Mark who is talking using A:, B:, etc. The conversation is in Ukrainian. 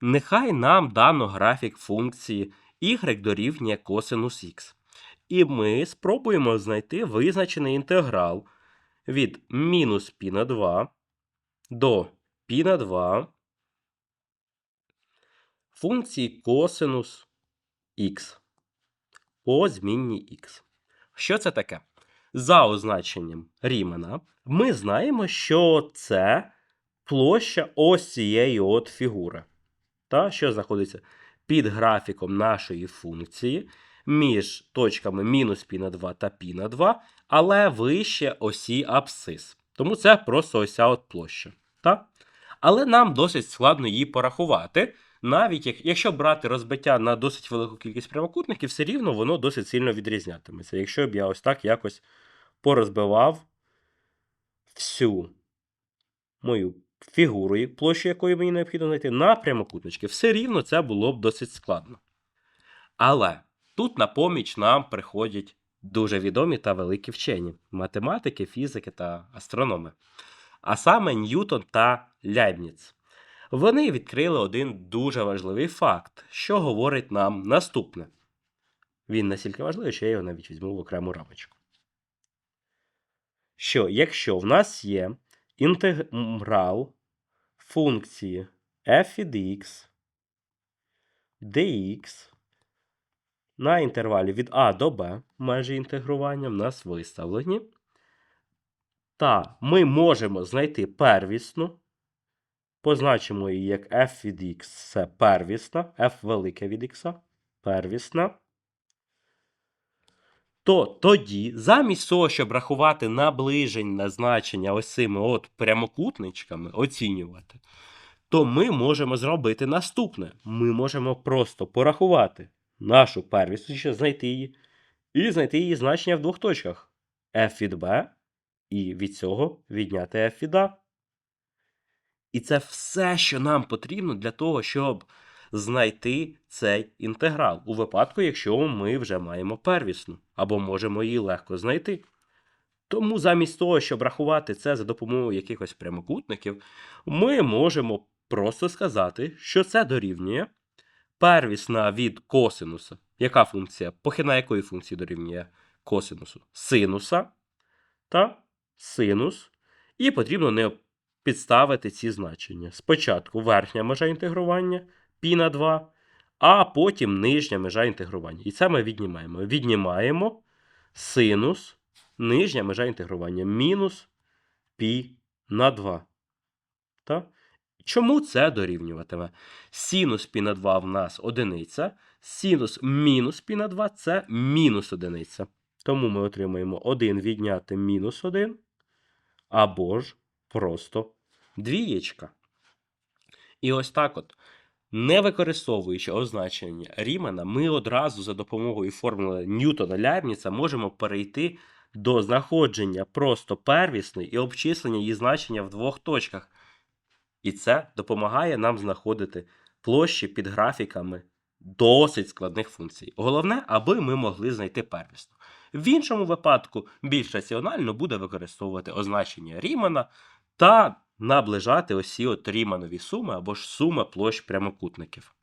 A: Нехай нам дано графік функції y дорівнює косинус х. І ми спробуємо знайти визначений інтеграл від мінус π на 2 до π на 2 функції косинус х по змінній х. Що це таке? За означенням Рімана ми знаємо, що це площа ось цієї от фігури, та, що знаходиться під графіком нашої функції між точками мінус π на 2 та π на 2, але вище осі абсцис. Тому це просто ось ця от площа. Та? Але нам досить складно її порахувати. Навіть якщо брати розбиття на досить велику кількість прямокутників, все рівно воно досить сильно відрізнятиметься. Якщо б я ось так якось порозбивав всю мою фігуру, і площу якої мені необхідно знайти, на прямокутнички, все рівно це було б досить складно. Але тут на поміч нам приходять дуже відомі та великі вчені математики, фізики та астрономи. А саме Ньютон та Ляйбніц. Вони відкрили один дуже важливий факт, що говорить нам наступне. Він настільки важливий, що я його навіть візьму в окрему рамочку. Що якщо в нас є інтеграл функції f від x dx на інтервалі від a до b, межі інтегрування в нас виставлені, та ми можемо знайти первісну, позначимо її як f від x це первісна, f велике від x, первісна. То тоді, замість того, щоб рахувати наближення значення ось цими от прямокутничками, оцінювати, то ми можемо зробити наступне. Ми можемо просто порахувати нашу первісну, ще знайти її, і знайти її значення в двох точках f від b і від цього відняти f від a. І це все, що нам потрібно для того, щоб знайти цей інтеграл, у випадку, якщо ми вже маємо первісну, або можемо її легко знайти. Тому замість того, щоб рахувати це за допомогою якихось прямокутників, ми можемо просто сказати, що це дорівнює первісна від косинуса. Яка функція? Похідна якої функції дорівнює косинусу? Синуса та синус. І потрібно не підставити ці значення. Спочатку верхня межа інтегрування Пі на 2, а потім нижня межа інтегрування. І це ми віднімаємо. Віднімаємо синус, нижня межа інтегрування мінус пі на 2. Так? Чому це дорівнюватиме? Синус пі на 2 в нас одиниця. Синус мінус пі на 2 це мінус одиниця. Тому ми отримаємо 1 відняти мінус 1. Або ж просто двієчка. І ось так от. Не використовуючи означення Рімана, ми одразу за допомогою формули Ньютона Ляйбніца можемо перейти до знаходження просто первісної і обчислення її значення в двох точках. І це допомагає нам знаходити площі під графіками досить складних функцій. Головне, аби ми могли знайти первісну. В іншому випадку більш раціонально буде використовувати означення Рімана та наближати осі Ріманові суми або ж суми площ прямокутників.